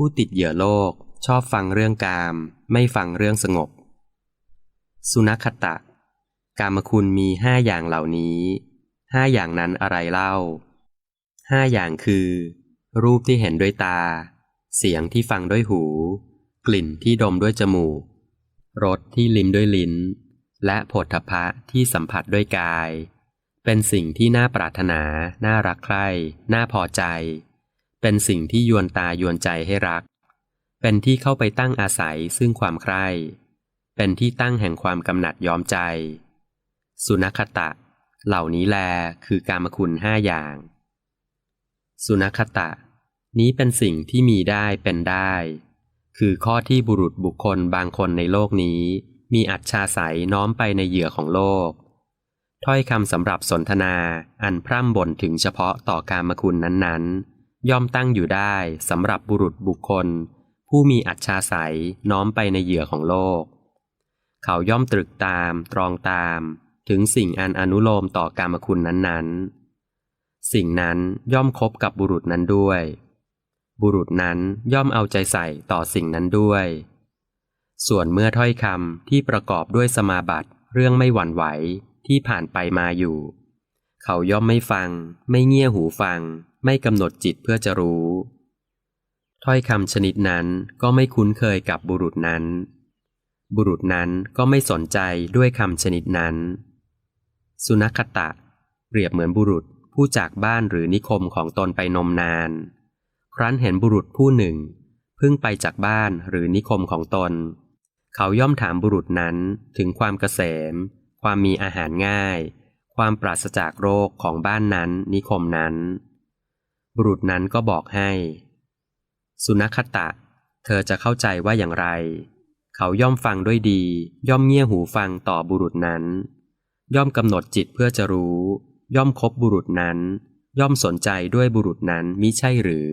ผู้ติดเหยื่อโลกชอบฟังเรื่องกาม ไม่ฟังเรื่องสงบ สุนัขตะ กามคุณมีห้าอย่างเหล่านี้ห้าอย่างนั้นอะไรเล่าห้าอย่างคือ รูปที่เห็นด้วยตา เสียงที่ฟังด้วยหู กลิ่นที่ดมด้วยจมูกรสที่ลิ้มด้วยลิ้น และผลทพะที่สัมผัสด้วยกาย เป็นสิ่งที่น่าปรารถนา น่ารักใคร่ น่าพอใจ เป็นสิ่งที่ยวนตายวนใจให้รัก เป็นที่เข้าไปตั้งอาศัยซึ่งความใคร่ เป็นที่ตั้งแห่งความกำหนัดยอมใจ สุนัขตะ เหล่านี้แลคือกามคุณห้าอย่าง สุนัขตะ นี้เป็นสิ่งที่มีได้เป็นได้ คือข้อที่บุรุษบุคคลบางคนในโลกนี้ มีอัจฉาสายน้อมไปในเหยื่อของโลก ถ้อยคำสำหรับสนทนาอันพร่ำบ่นถึงเฉพาะต่อกามคุณนั้นๆ ย่อมตั้งอยู่ได้สำหรับบุรุษบุคคล ผู้มีอัจฉาสายน้อมไปในเหยื่อของโลก เขาย่อมตรึกตาม ตรองตาม ถึงสิ่งอันอนุโลมต่อกามคุณนั้นๆ สิ่งนั้นย่อมคบกับบุรุษนั้นด้วย บุรุษนั้นย่อมเอาใจใส่ต่อสิ่งนั้นด้วย ส่วนเมื่อถ้อยคำที่ประกอบด้วยสมาบัติเรื่องไม่หวั่นไหวที่ผ่านไปมาอยู่ เขาย่อมไม่ฟัง ไม่เงี่ยหูฟัง ไม่กำหนดจิตเพื่อจะรู้ ถ้อยคำชนิดนั้นก็ไม่คุ้นเคยกับบุรุษนั้น บุรุษนั้นก็ไม่สนใจด้วยคำชนิดนั้น สุนัขตะ เปรียบเหมือนบุรุษผู้จากบ้านหรือนิคมของตนไปนมนาน ครั้นเห็นบุรุษผู้หนึ่งเพิ่งไปจากบ้านหรือนิคมของตน เขาย่อมถามบุรุษนั้นถึงความเกษม ความมีอาหารง่าย ความปราศจากโรคของบ้านนั้นนิคมนั้น บุรุษนั้นก็บอกให้ สุนัขตะ เธอจะเข้าใจว่าอย่างไร เขาย่อมฟังด้วยดี ย่อมเงี่ยหูฟังต่อบุรุษนั้น ย่อมกำหนดจิตเพื่อจะรู้ ย่อมคบบุรุษนั้น ย่อมสนใจด้วยบุรุษนั้นมิใช่หรือ